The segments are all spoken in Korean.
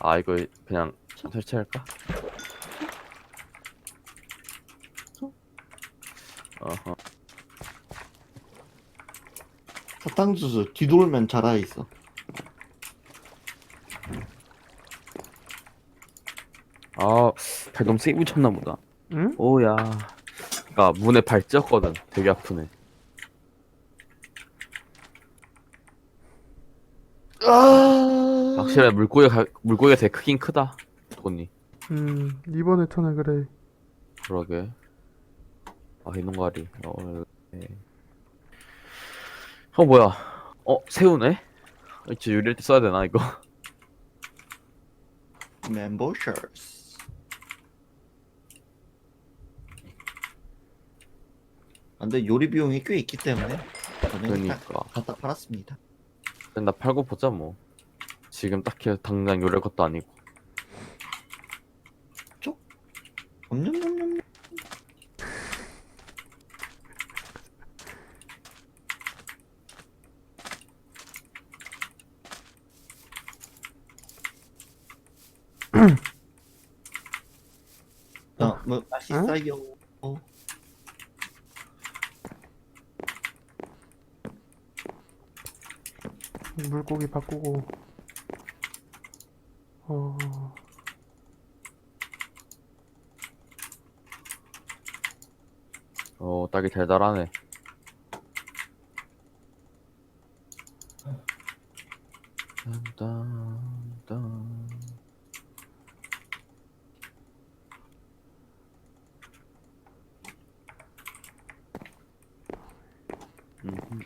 아 이거 그냥 설치할까? 어허 사탕수수 뒤돌면 자라 있어. 아, 발 너무 세게 붙였나 보다. 응? 오야. 그니까 문에 발 찧었거든. 되게 아프네. 아. 확실히 물고기 가 물고기가 되게 크긴 크다. 돈이. 음 이번에 터는 그래 그러게. 아 이놈가리. 어, 네. 어 뭐야? 어 새우네? 이제 요리할 때 써야 되나 이거? 멤버셔스. 아, 근데 요리 비용이 꽤 있기 때문에 저는 그러니까. 갖다 팔았습니다. 일단 나 팔고 보자 뭐. 지금 딱히 당장 요리할 것도 아니고. 냠냠냠냠. 어, 뭐 맛있어요. 어? 물고기 바꾸고 어 어 딱이 달달하네. 딴딴딴. 음,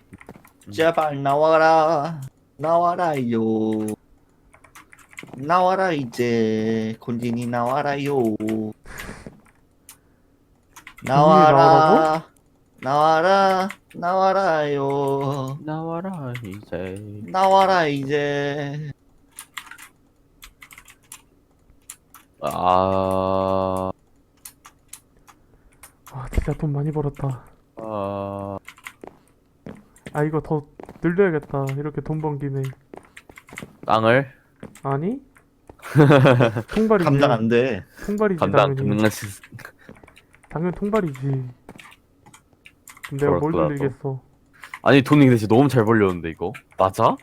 제발 나와라. 나와라요. 나와라 이제 곤진이 나와라요. 나와라. 나와라. 나와라요. 나와라 이제. 나와라 이제. 아, 아, 진짜 돈 많이 벌었다 아, 아 이거 더 늘려야겠다 이렇게 돈 번 김에 땅을 아니? 통발이지 감당 안 돼. 통발이지 감당 당연히 시 당연 통발이지 내가 뭘 그렇구나, 또. 돌리겠어 아니 돈이 근데 진짜 너무 잘 벌렸는데 이거 맞아?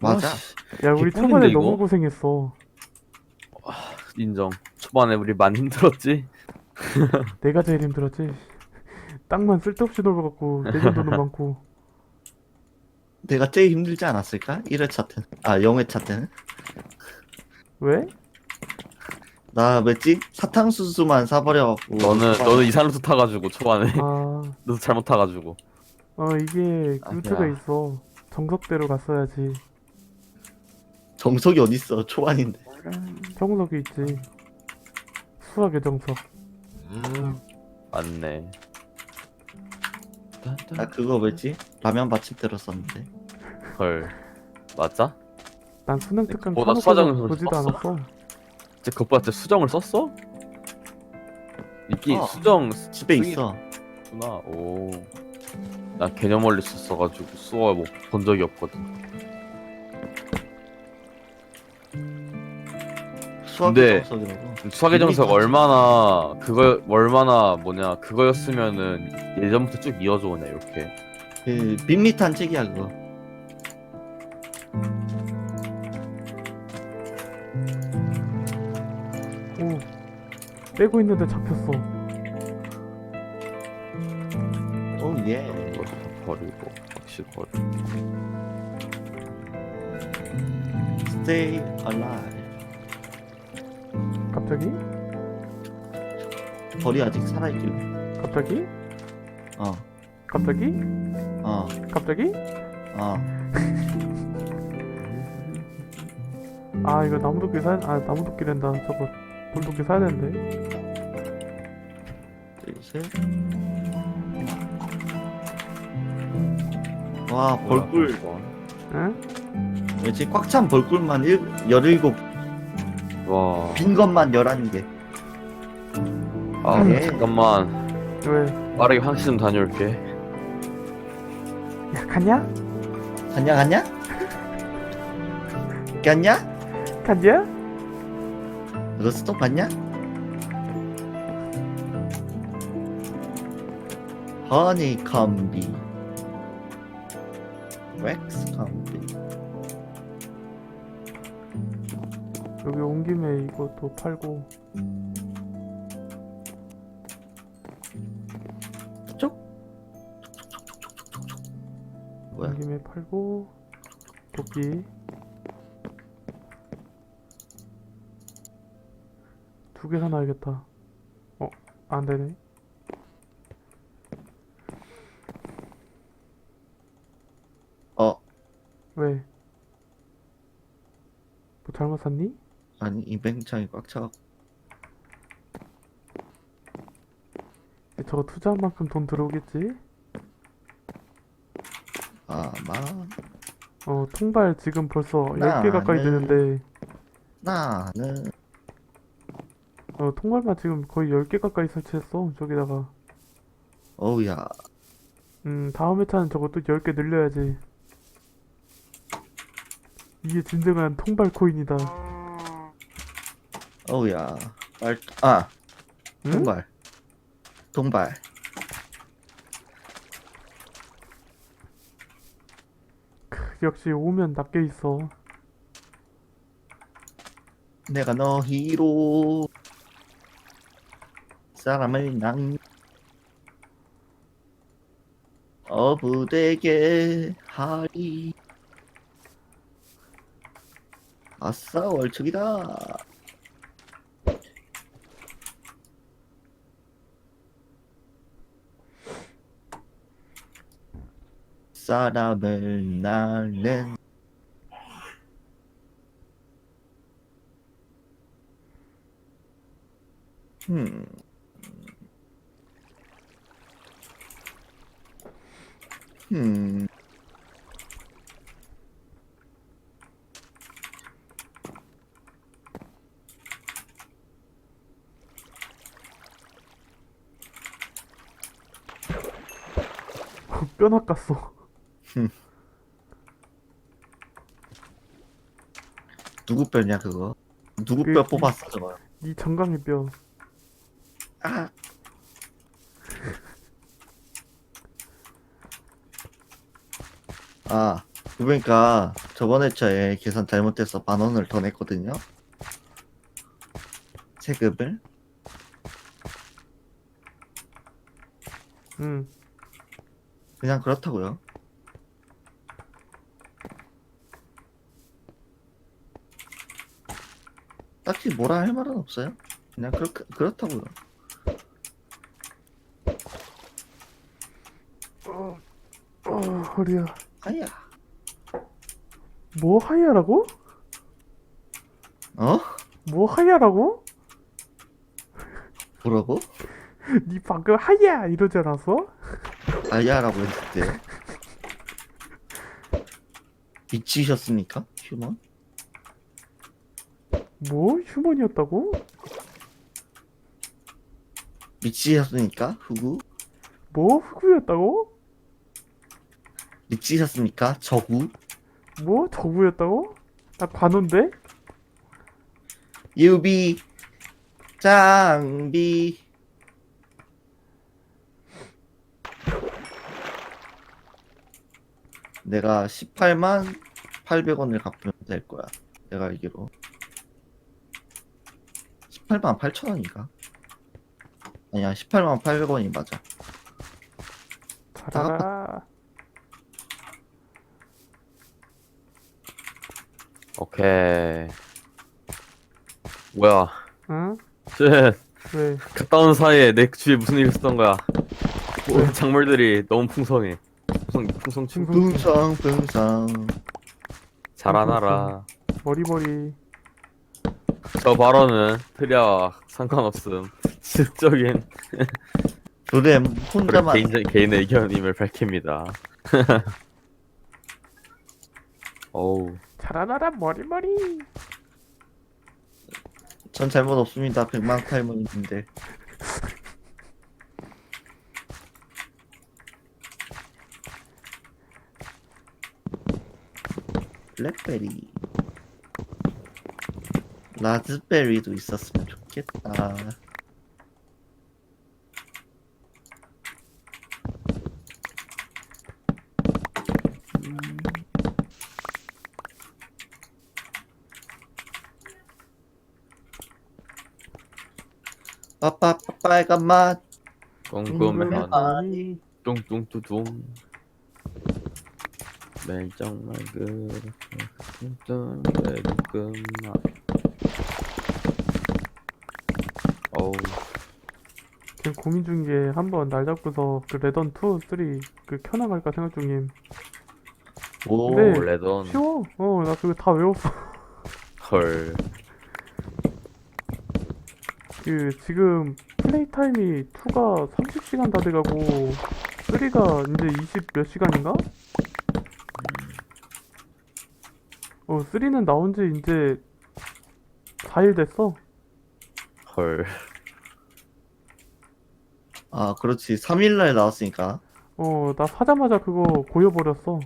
맞아. 야 우리 개꿀인데, 초반에 이거? 너무 고생했어 인정. 초반에 우리 많이 힘들었지. 내가 제일 힘들었지 땅만 쓸데없이 넓어갖고 내준 돈은 많고 내가 제일 힘들지 않았을까? 1회차 때는. 아, 0회차 때는. 왜? 나 뭐지? 사탕수수만 사버려갖고. 너는 너는 이산루트 타가지고 초반에 아, 너도 잘못 타가지고. 어 이게 루트가 아니야. 있어 정석대로 갔어야지 정석이 어딨어. 초반인데. 정석이 있지 수학의 정석 맞네. 나 그거 뭐지? 라면 받침대로 썼는데. 헐 맞아? 난 수능 특강 어, 나 사놓고서 수화장을 보지도 썼어? 않았어 진짜 그것보다 진짜 수정을 썼어? 있긴 어. 수정 집에 쓰기- 있어. 구나. 오. 나 개념 원리 썼어가지고 수어 뭐본 적이 없거든. 수학 근데- 정석이라고. 수학의 정석 재밌다, 얼마나 그거 얼마나 뭐냐 그거였으면은 예전부터 쭉 이어져 오냐 이렇게. 그 밋밋한 책이야 그거. 빼고 있는데 잡혔어 오 예. 이거 다 버리고 확실히 버리고. Stay alive. 갑자기? 벌이 아직 살아있길래. 갑자기? 어. 갑자기? 어. 갑자기? 어. 아 이거 나무도끼 사야 아 나무도끼랜다 저거 돌도끼 사야 되는데 둘, 셋. 와 벌꿀. 응? 왜지? 꽉 찬 벌꿀만 일, 17, 와. 빈 것만 11개. 아 예. 잠깐만 왜? 빠르게 화장실 좀 다녀올게. 야 갔냐? 갔냐, 갔냐? 갔냐? 갔냐? 너 스톱 봤냐? 허니 컴비. 웩스 컴비. 여기 온 김에 이것도 팔고. 온 김에 팔고 도끼 두 개 사놔야겠다 어? 안 되네 어 왜? 뭐 잘못 샀니? 아니 이 뱅창이 꽉 차가 저거 투자한 만큼 돈 들어오겠지? 아마 어 통발 지금 벌써 10개 가까이 나는- 되는데 나는 어 통발만 지금 거의 10개 가까이 설치했어 저기다가. 어우야. 음 다음 회차는 저것도 10개 늘려야지. 이게 진정한 통발 코인이다. 어우야. 빨아. 응? 동발. 동발. 역시 오면 납게 있어. 내가 너희로 사람을 낭 어부되게 하리 아싸 월척이다 사람을 낳는 음. 음. 뼈 낚았어 누구 뼈냐 그거? 누구 그- 뼈 뽑았어 저거? 이 정강이 뼈 아. 아, 그러니까 저번 회차에 계산 잘못돼서 만 원을 더 냈거든요. 세금을. 응. 그냥 그렇다고요. 딱히 뭐라 할 말은 없어요. 그냥 그렇게 그렇다고요. 어, 어 허리야 아야. 뭐 하야라고? 어? 뭐 하야라고? 뭐라고? 니 방금 하야 이러지 않았어? 아야라고 했을 때 미치셨습니까? 휴먼? 뭐? 휴먼이었다고? 미치셨습니까? 후구? 뭐? 흑우였다고? 미치셨습니까? 저구? 뭐? 저구였다고? 나 관원데? 유비 장비 내가 18만 800원을 갚으면 될 거야 내가 알기로 18만 8천원인가? 아니야 18만 800원이 맞아 잘하라 오케이. 뭐야? 응? 쟤 왜? 갔다 온 사이에 내 주위에 무슨 일이 있었던 거야? 뭐, 작물들이 너무 풍성해. 풍성, 풍성충. 풍성- 붕성 붕성 자라나라. 머리머리 저 발언은 트리아와 상관없음. 지적인 도렘 우리 혼자만 개인, 개인의 의견임을 밝힙니다. 어우, 잘하나라 머리머리. 전 잘못 없습니다. 100만 탈모인데. 블랙베리. 라즈베리도 있었으면 좋겠다. 빠빠 빨간 맛. 궁금해한 아니, 뚱뚱뚜둥 멜정 말그 뚱뚱 어우 지금 고민 중인 게 한번 날 잡고서 그 레던 2, 3그 켜나갈까 생각 중임. 오. 네. 레던 쉬워. 어, 나 그거 다 외웠어. 헐 그 지금 플레이 타임이 2가 30시간 다 돼가고 3가 이제 20 몇 시간인가? 어, 3는 나온 지 이제 4일 됐어. 헐. 아, 그렇지. 3일날 나왔으니까. 어, 나 사자마자 그거 고여버렸어.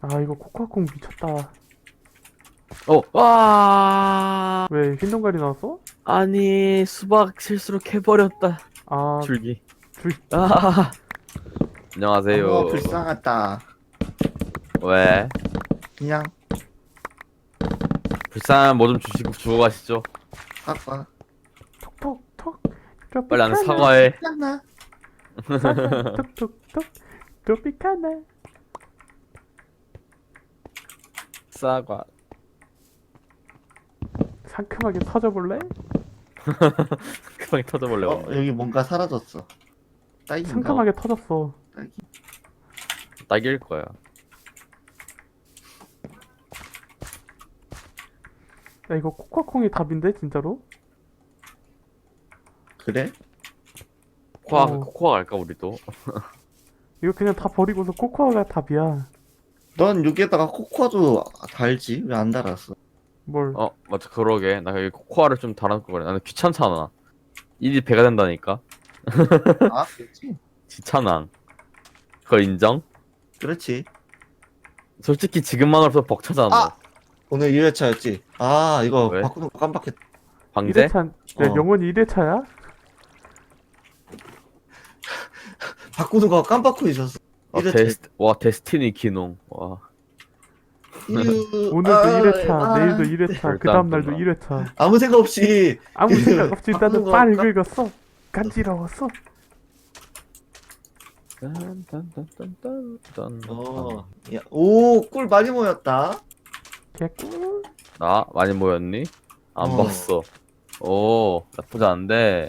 아, 이거 코카 콩 미쳤다. 어, 와 왜 흰동갈이 나왔어? 아니 수박 실수로 캐버렸다 아, 줄기 줄- 아 안녕하세요 어, 불쌍하다. 왜 그냥 불쌍한 뭐 좀 주시고 주고 가시죠 사과. 톡톡톡. 빨리 안 사과해. 톡톡톡. 트로피카나. 사과 상큼하게 터져볼래? 금방 터져볼래 어, 오늘. 여기 뭔가 사라졌어. 딸기인가? 상큼하게 터졌어. 딸기. 딱일 거야 야, 이거 코카콩이 답인데, 진짜로? 그래? 코아 어. 코코아 갈까 우리도 이거 그냥 다 버리고서 코코아가 답이야. 넌 여기에다가 코코아도 달지? 왜 안 달았어? 뭘. 어 맞아 그러게 나 여기 코코아를 좀 달아놓을 거래 나는 귀찮잖아 일이 배가 된다니까 아, 그렇지. 귀찮아 그걸 인정? 그렇지. 솔직히 지금만으로서 벅차잖아 아! 오늘 1회차였지. 아, 이거 왜? 바꾸는 거 깜빡했. 방제? 1회차, 야, 어. 영원히 1회차야? 바꾸는 거 깜빡하고 있었어. 와, 1회차. 데스, 와 데스티니 기농 와 오늘도 1회차, 내일도 1회차, 그 다음날도 끝나. 1회차. 아무 생각 없이 아무 생각 없이 바꾸는 나는 빨 깜- 긁었어. 간지러웠어. 딴딴딴딴딴. 어. 야, 오, 꿀 많이 모였다. 개꿀. 나 많이 모였니? 안 어. 봤어. 오 나쁘지 않은데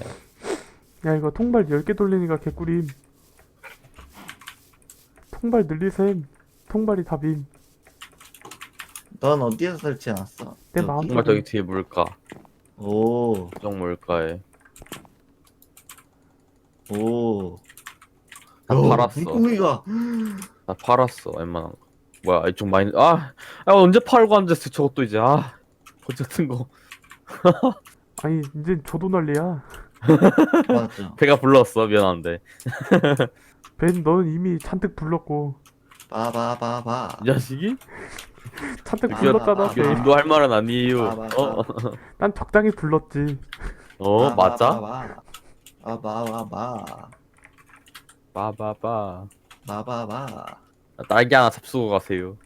야, 이거 통발 10개 돌리니까 개꿀임. 통발 늘리셈. 통발이 답임. 넌 어디에서 설치해놨어? 내 여기? 마음 정말 저기 뒤에 물가 오, 정 물가에 오. 다 야, 팔았어. 물고기가 나 팔았어 웬만한 거 뭐야 이쪽 많이 아, 아 언제 팔고 앉았어 저것도 이제 아 어쨌든 거 아니, 이제 저도 난리야. 맞아. 배가 불렀어 미안한데 벤, 너는 이미 잔뜩 불렀고. 바바바바. 이 자식이 잔뜩 불렀잖아, 벤. 인도할 말은 아니에요 아, 맞아. 어, 난 적당히 불렀지. 어 맞아 바바바바. 빠바바 바바바. 딸기 하나 잡수고 가세요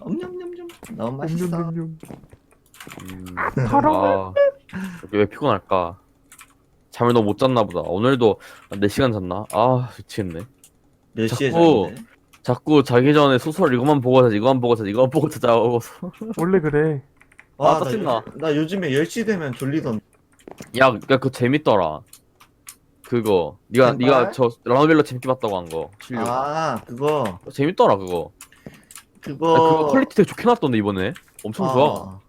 엄냠냠냠. 너무 맛있어. 음뇸뇸뇸. 음, 사랑해. 아, 여기 왜 피곤할까? 잠을 너무 못 잤나 보다. 오늘도 4시간 잤나? 아, 미치겠네. 몇 시에 자꾸- 잤는데? 자꾸 자기 전에 소설 이것만 보고 자자, 이것만 보고 자자, 이것만 보고 자자 하고서. 원래 그래. 아, 나 짜증나. 요- 나 요즘에 10시 되면 졸리던. 야, 야, 그거 재밌더라. 그거. 젠발? 니가 저 라노벨로 재밌게 봤다고 한 거. 실력. 아, 그거. 재밌더라, 그거. 그거. 야, 그거 퀄리티 되게 좋게 나왔던데, 이번에. 엄청 좋아. 어.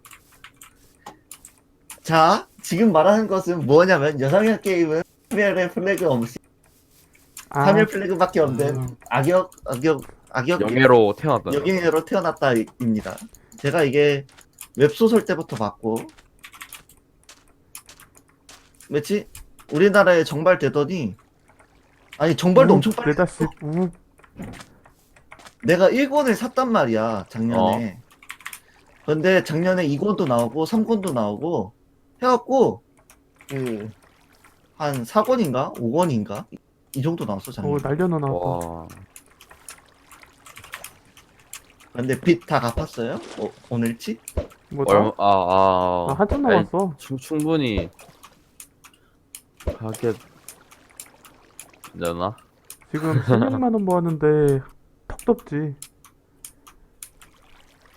자, 지금 말하는 것은 뭐냐면 여성형 게임은 3일의 플래그 없이 아, 3일 플래그밖에 없는 음. 악역 악역 악역 영예로 태어났다. 여기로 태어났다입니다. 제가 이게 웹소설 때부터 봤고 며칠 우리나라에 정발되더니 아니 정발도 우, 엄청 빨리 우 내가 1권을 샀단 말이야 작년에 근데 작년에 2권도 나오고 3권도 나오고 해갖고 그 한 4권인가 5권인가 이 정도 나왔어 오 작년에 날려놔 나왔다 와. 근데 빚 다 갚았어요? 어, 오늘치? 뭐다? 얼마, 아, 아. 아, 한참 아니, 남았어 충, 충분히 가게 되나? 지금 16만 원 모았는데 턱도 없지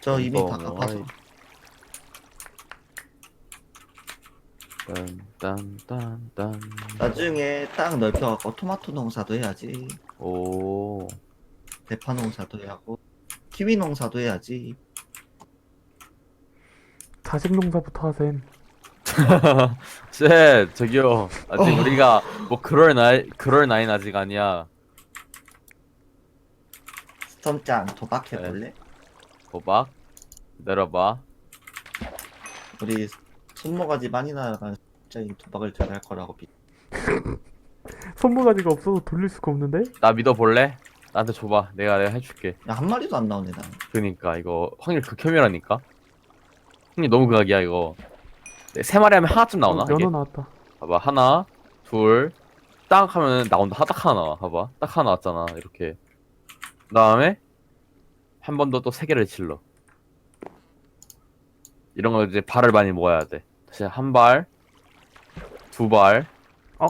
저 이미 다 뭐, 갚아서 아이. 딴딴딴딴. 나중에 땅 넓혀갖고 토마토 농사도 해야지. 오. 대파 농사도 해야 하고 키위 농사도 해야지. 자식 농사부터 하셈. 쎄 저기요. 아직 어. 우리가 뭐 그럴 나이 그럴 나이는 아직 아니야. 스톰장 도박해볼래? 도박? 내려봐. 우리 손모가지 많이 나가면 갑자기 도박을 들어갈 거라고 믿 손모가지가 없어서 돌릴 수가 없는데? 나 믿어볼래? 나한테 줘봐. 내가 내가 해줄게. 야, 한 마리도 안 나오네 나는. 그러니까 이거 확률 극혐이라니까? 확률 너무 극악이야 이거. 네, 세 마리 하면 하나쯤 나오나? 어, 이게? 연어 나왔다. 봐봐 하나 둘 딱 하면 나온다. 하- 딱 하나 나와 봐봐. 딱 하나 나왔잖아 이렇게. 그 다음에 한 번 더 또 세 개를 질러. 이런 거 이제 발을 많이 모아야 돼 다시 한발 두발세발 어?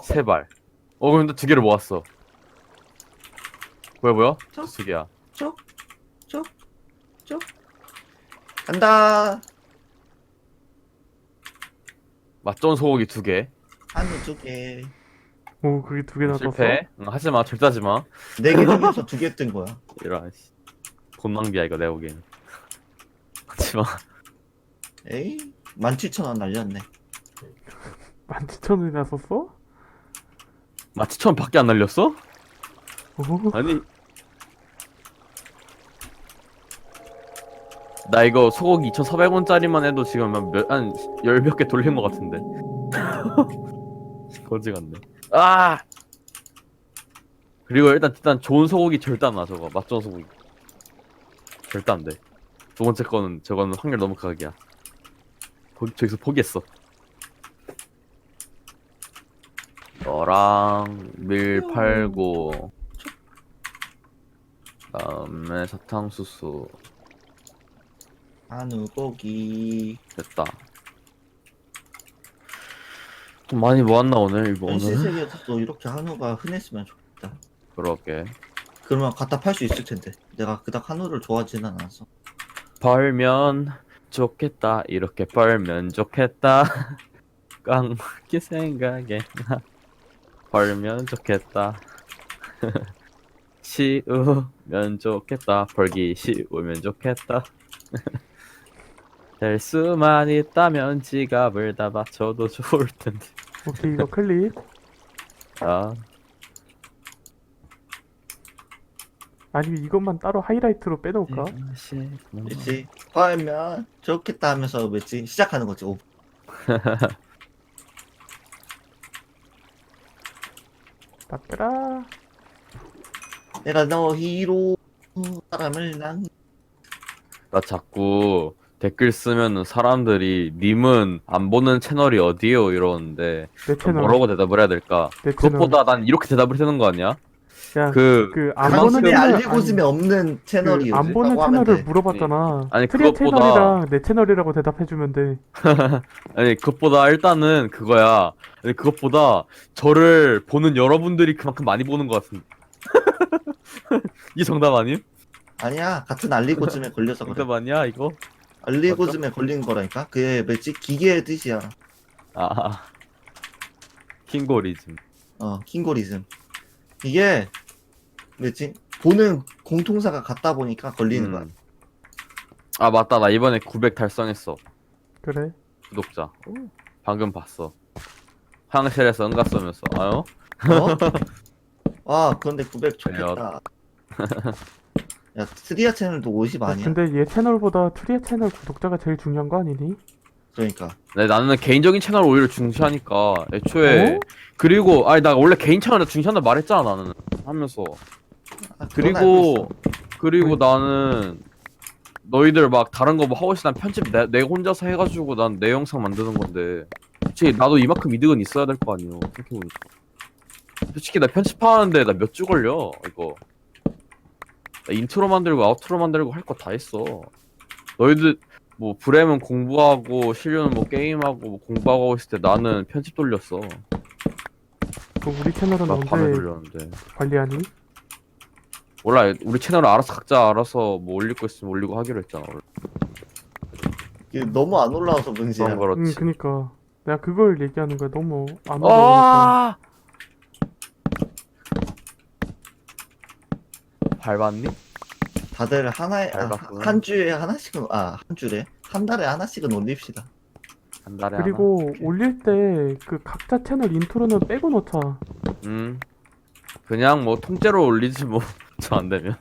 어 근데 두 개를 모았어 보여 보여? 저? 두 개야 쭉, 쭉, 쭉. 간다. 맛좋은 소고기 두 개 한우 두 개. 오 그게 두 개 나왔어 실패 응, 하지 마 절대 하지 마 네 개 중에서 두 개 뜬 거야. 이런 씨. 돈 낭비야 이거 내가 보기엔 하지 마 에이, 17,000원 날렸네. 17,000원이 나섰어? 마치 처음 밖에 안 날렸어? 오. 아니. 나 이거 소고기 2,400원짜리만 해도 지금 한열 몇 개 돌린 것 같은데. 거지 같네. 아! 그리고 일단 일단 좋은 소고기 절대 안나 저거. 맛 좋은 소고기. 절대 안돼. 두 번째 거는 저거는 확률 너무 극악이야 거, 저기서 포기했어 너랑 밀 팔고 다음에 사탕수수 한우 고기. 됐다 좀 많이 모았나 오늘 이거 현실 오늘 세계에서도 이렇게 한우가 흔했으면 좋겠다. 그러게 그러면 갖다 팔 수 있을 텐데. 내가 그닥 한우를 좋아하지는 않아서. 벌면 좋겠다. 이렇게 벌면 좋겠다. 깡기 생각에 나 벌면 좋겠다. 쉬우면 좋겠다. 벌기 쉬우면 좋겠다. 될 수만 있다면 지갑을 다 바쳐도 좋을 텐데. 오케이 이거 클릭? 아 아니면 이것만 따로 하이라이트로 빼놓을까? 그치? 팔면 좋겠다 하면서 뭐지? 시작하는 거지. 오, 닦여라 내가 너 히로 사람을 난 나 자꾸 댓글 쓰면은 사람들이 님은 안 보는 채널이 어디요 이러는데 내 채널 뭐라고 대답을 해야 될까? 내 채널 그것보다 난 이렇게 대답을 해야 되는 거 아니야? 야, 그 그안 보는 방송에 채널 알리고즘에 없는 채널이 그 안 보는 채널을 돼. 물어봤잖아. 아니, 트리아 그것보다- 채널이랑 내 채널이라고 대답해주면 돼. 아니 그것보다 일단은 그거야. 아니 그것보다 저를 보는 여러분들이 그만큼 많이 보는 것 같은. 이게 정답 아님? 아니야 같은 알리고즘에 걸려서 그래 정답 아니야 이거? 알리고즘에 걸린 거라니까 그게 뭐지 기계의 뜻이야 아 킹고리즘. 어 킹고리즘 이게 뭐지 보는 공통사가 같다 보니까 걸리는 거야 음. 아 맞다 나 이번에 900 달성했어 그래. 구독자. 방금 봤어. 화장실에서 응가 쓰면서 아유 어? 아 그런데 900 좋겠다 야 트리아 채널도 50 아니야? 근데 얘 채널보다 트리아 채널 구독자가 제일 중요한 거 아니니? 그러니까 네, 나는 개인적인 채널 오히려 중시하니까 애초에 어? 그리고 아니 나 원래 개인 채널 중시한다 말했잖아 나는 하면서 아, 그리고. 그리고 나는 너희들 막 다른 거뭐 하고 있으면 난 편집 내, 내가 혼자서 해가지고 난 내 영상 만드는 건데 솔직히 나도 이만큼 이득은 있어야 될 거 아니에요 생각해보니까. 솔직히 나 편집하는데 나 몇 주 걸려 이거. 나 인트로 만들고 아우트로 만들고 할 거 다 했어. 너희들 뭐 브렘은 공부하고 실류는 뭐 게임하고 뭐 공부하고 있을 때 나는 편집 돌렸어. 그 우리 채널은 막 밤에 언제 돌렸는데. 관리하니? 몰라 우리 채널 알아서 각자 알아서 뭐 올릴 거 있으면 올리고 하기로 했잖아 원래. 이게 너무 안 올라와서 문제야. 그런 응 거렇지 그니까. 내가 그걸 얘기하는 거야. 너무 안 올라오니까. 아! 밟았니? 다들 하나에 아, 밟았구나. 한 주에 하나씩은 아 한 주에 한 달에 하나씩은 올립시다. 한 달에 그리고. 올릴 때 그 각자 채널 인트로는 빼고 넣자. 음. 그냥 뭐 통째로 올리지 뭐 저 안 되면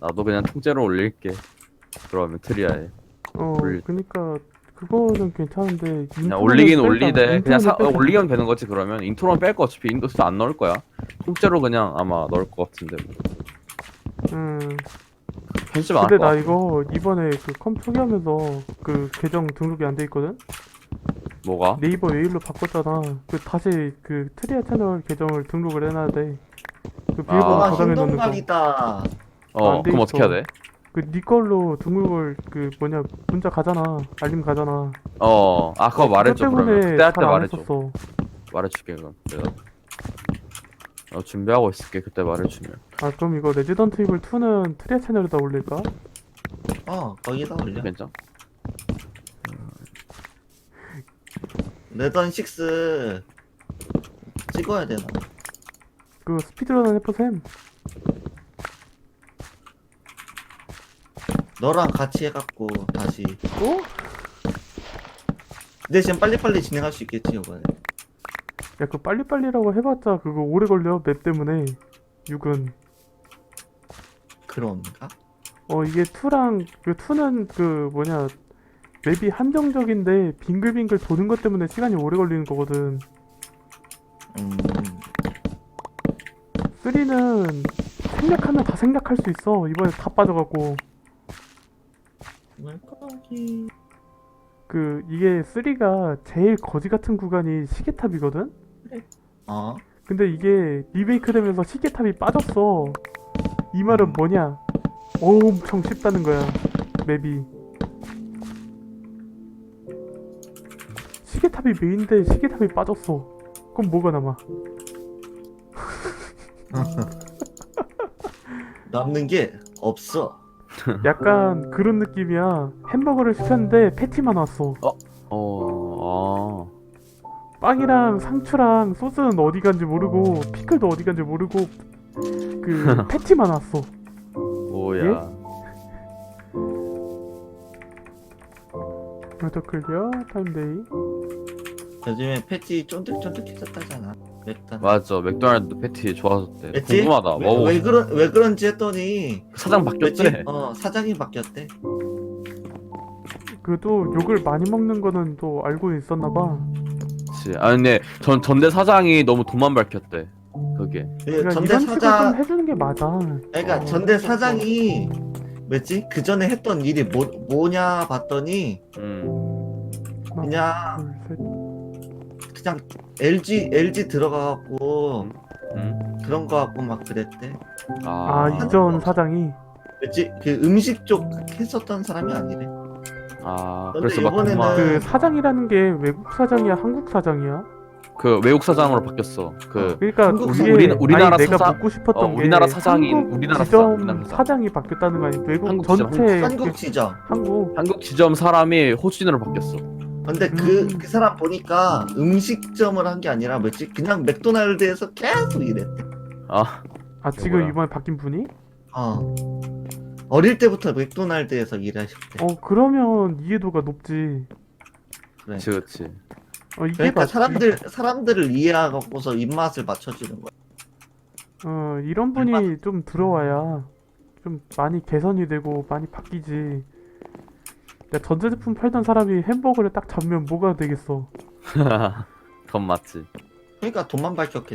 나도 그냥 통째로 올릴게 그러면 트리아에 어 올릴- 그니까 그거는 괜찮은데 그냥 인트로는 올리긴. 올리되 그냥 사, 인트로는 어, 올리면 되는 거지 그러면 인트로만 뺄거 어차피 인도스 안 넣을 거야 통째로 그냥 아마 넣을 것 같은데. 음 편집 안 할 근데 거 나 같아 이거 이번에 그컴 소개하면서 그 계정 등록이 안 돼 있거든? 뭐가? 네이버 메일로 바꿨잖아. 그 다시 그 트리아 채널 계정을 등록을 해놔야 돼. 그 아. 비밀번호 와 저장해 놓는 거. 행동각이다 어 그럼 어떻게 있어. 해야 돼? 그네 걸로 등록을 그 뭐냐 문자 가잖아. 알림 가잖아. 어 아 그거 말해줘 그러면 그때 할 때 잘안 말해줘 했었어. 말해줄게 그럼 내가 어, 준비하고 있을게 그때 말해주면 아 그럼 이거 레지던트 이블 2는 트리아 채널에다 올릴까? 어 거기다 올려 괜찮? 레던 6 찍어야 되나 그 스피드런 해보셈. 너랑 같이 해갖고 다시 어? 대신 빨리빨리 진행할 수 있겠지 이번에 야 그 빨리빨리라고 해봤자 그거 오래 걸려 맵 때문에 6은 그런가? 어 이게 2랑 그 2는 그 뭐냐 맵이 한정적인데 빙글빙글 도는 것 때문에 시간이 오래 걸리는 거거든 음 3는 생략하면 다 생략할 수 있어. 이번에 다 빠져갖고. 말까기. 그 이게 3가 제일 거지 같은 구간이 시계탑이거든? 어 근데 이게 리메이크 되면서 시계탑이 빠졌어. 이 말은 뭐냐? 엄청 쉽다는 거야 맵이. 시계탑이 메인데 시계탑이 빠졌어. 그럼 뭐가 남아 남는 게 없어. 약간 그런 느낌이야. 햄버거를 시켰는데 패티만 왔어. 어... 빵이랑 상추랑 소스는 어디 간지 모르고 피클도 어디 간지 모르고 그 패티만 왔어. 아... 뭐야? 더 클리어? 타임데이? 요즘에 패티 쫀득쫀득해졌다잖아 맥단. 맞아 맥도날드 패티 좋아졌대. 했지? 궁금하다. 왜, 왜. 그런 왜 그런지 했더니 사장 뭐지? 바뀌었대. 어 사장이 바뀌었대. 그래도 욕을 많이 먹는 거는 또 알고 있었나 봐. 그치. 아 근데 전 전대 사장이 너무 돈만 밝혔대 그게. 그 그러니까 전대 이런 식으로 좀 사장 해주는 게 맞아. 그러니까 어. 전대 사장이 뭐지? 그 전에 했던 일이 뭐 뭐냐 봤더니 음. 그냥 둘 셋 그냥 LG LG 들어가갖고 음? 그런 거 갖고 막 그랬대. 아. 아, 이전 사장이? 뭐지 그 음식 쪽 했었던 사람이 아니래 아 근데 그래서 막 이번에는 돈만 그 사장이라는 게 외국 사장이야 한국 사장이야? 그 외국 사장으로 바뀌었어. 그 그러니까 한국 이게 우리- 우리나라 아니, 내가 사장- 묻고 싶었던 어, 게 우리나라 사장인- 한국 우리나라 지점 사장, 우리나라 사장. 사장이 바뀌었다는 거 아니야? 외국 한국 지점, 전체 한국 그 지점. 한국. 한국 지점 사람이 호주인으로 바뀌었어 근데 그 음. 그 사람 보니까 음식점을 한 게 아니라 뭐지 그냥 맥도날드에서 계속 일했대 아 아 지금 뭐야. 이번에 바뀐 분이? 어 어릴 때부터 맥도날드에서 일하셨대 어 그러면 이해도가 높지 그래. 그치 그치 어 이게 그러니까 맞지. 사람들 사람들을 이해하고서 입맛을 맞춰주는 거야 어 이런 분이 좀 들어와야 좀 많이 개선이 되고 많이 바뀌지 야 전자제품 팔던 사람이 햄버거를 딱 잡으면 뭐가 되겠어. 그건 맞지. 그러니까 돈만 밝혔겠지